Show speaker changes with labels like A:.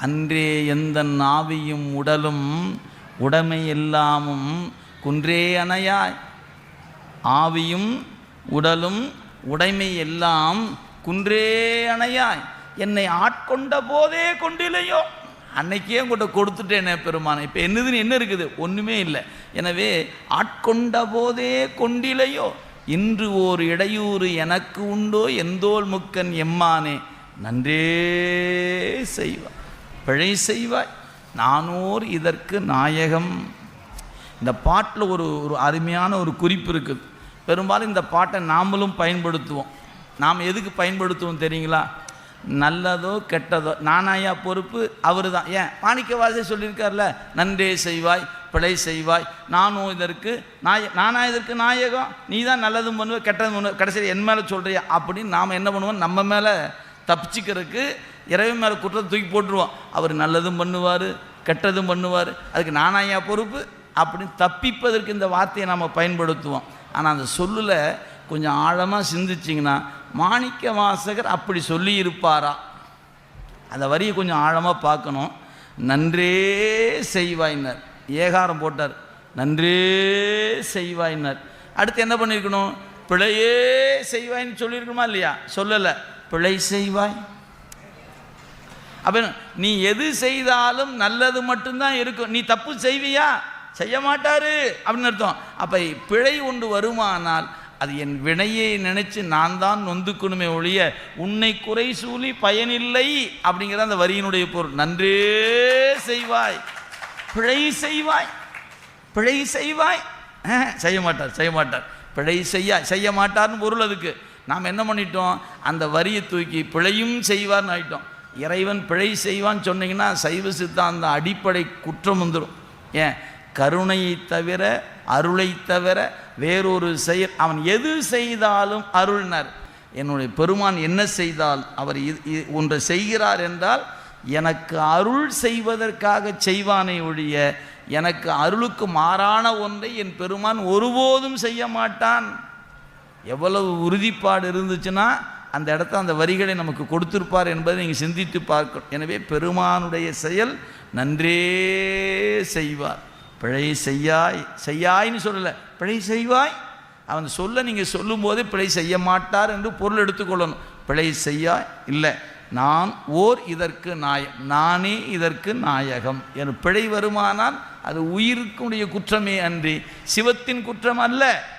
A: அன்றே எந்த நாவியும் உடலும் உடைமை எல்லாமும் குன்றே அணையாய். ஆவியும் உடலும் உடைமை எல்லாம் குன்றே அணையாய். என்னை ஆட்கொண்ட போதே கொண்டிலையோ. அன்னைக்கே உங்கள்கிட்ட கொடுத்துட்டேனே பெருமானை? இப்போ என்னதுன்னு என்ன இருக்குது? ஒன்றுமே இல்லை. எனவே ஆட்கொண்ட போதே கொண்டிலையோ. இன்று ஓர் இடையூறு எனக்கு உண்டோ? எந்தோல் முக்கன் எம்மானே? நன்றே செய்வாய் பிழை செய்வாய். நானோர் இதற்கு நாயகம். இந்த பாட்டில் ஒரு ஒரு அருமையான ஒரு குறிப்பு இருக்குது பெரும்பாலும் இந்த பாட்டை நாமளும் பயன்படுத்துவோம். நாம் எதுக்கு பயன்படுத்துவோம் தெரியுங்களா? நல்லதோ கெட்டதோ. நானாயா பொறுப்பு? அவர் தான் ஏன் மாணிக்கவாசே சொல்லியிருக்கார்ல நன்றே செய்வாய் பிழை செய்வாய். நானும் இதற்கு நாய நானா இதற்கு நாயகம். நீ தான் நல்லதும் பண்ணுவ கெட்டதும் பண்ணுவ. கடைசியில் என் மேலே சொல்கிறியா அப்படின்னு நாம் என்ன பண்ணுவோம்? நம்ம மேலே தப்பிச்சுக்கிறதுக்கு இறைவன் மேலே குற்றத்தை தூக்கி போட்டுருவோம் அவர் நல்லதும் பண்ணுவார் கெட்டதும் பண்ணுவார். அதுக்கு நானாயா பொறுப்பு? அப்படின்னு தப்பிப்பதற்கு இந்த வார்த்தையை நாம் பயன்படுத்துவோம். ஆனால் அந்த சொல்லில் கொஞ்சம் ஆழமாக சிந்திச்சிங்கன்னா மாணிக்க வாசகர் அப்படி சொல்லியிருப்பாரா? அந்த வரியை கொஞ்சம் ஆழமாக பார்க்கணும். நன்றே செய்வாயினர். ஏகாரம் போட்டார். நன்றே செய்வாயினர். அடுத்து என்ன பண்ணியிருக்கணும்? பிழையே செய்வாய்ன்னு சொல்லியிருக்கணுமா இல்லையா? சொல்லலை. பிழை செய்வாய். அப்போ நீ எது செய்தாலும் நல்லது மட்டும்தான் இருக்கும். நீ தப்பு செய்வியா? செய்ய மாட்டாரு அப்படின்னு அர்த்தம். அப்போ பிழை ஒன்று வருமானால் அது என் வினையை நினைச்சு நான் தான் நொந்துக்கணுமே ஒழிய உன்னை குறை சூழி பயனில்லை அப்படிங்கிற அந்த வரியினுடைய பொருள். நன்றே செய்வாய். பிழை செய்வாய். பிழை செய்வாய். செய்ய மாட்டார் செய்ய மாட்டார் பிழை செய்ய செய்ய மாட்டார்னு பொருள் அதுக்கு. நாம் என்ன பண்ணிட்டோம்? அந்த வரியை தூக்கி பிழையும் செய்வார்னு ஆயிட்டோம். இறைவன் பிழை செய்வான்னு சொன்னீங்கன்னா சைவ சித்தாந்த அடிப்படை குற்றம் வந்துடும் ஏன்? கருணையை தவிர அருளை தவிர வேறொரு செயல். அவன் எது செய்தாலும் அருள்னர். என்னுடைய பெருமான் என்ன செய்தால் அவர் இது- ஒன்றை செய்கிறார் என்றால் எனக்கு அருள் செய்வதற்காக செய்வானே ஒழிய எனக்கு அருளுக்கு மாறான ஒன்றை என் பெருமான் ஒருபோதும் செய்ய மாட்டான். எவ்வளவு உறுதிப்பாடு இருந்துச்சுன்னா அந்த இடத்த அந்த வரிகளை நமக்கு கொடுத்திருப்பார் என்பதை நீங்கள் சிந்தித்து பார்க்கணும். எனவே பெருமானுடைய செயல் நன்றே செய்வார். பிழை செய்யாய் செய்யாய்ன்னு சொல்லலை. பிழை செய்வாய். அவன் சொல்ல நீங்கள் சொல்லும்போது பிழை செய்ய மாட்டார் என்று பொருள் எடுத்துக்கொள்ளணும். பிழை செய்யாய். இல்லை நான் ஓர் இதற்கு நாயம் நானே இதற்கு நாயகம். என் பிழை வருமானால் அது உயிருக்குடைய குற்றமே அன்றி சிவத்தின் குற்றம் அல்ல.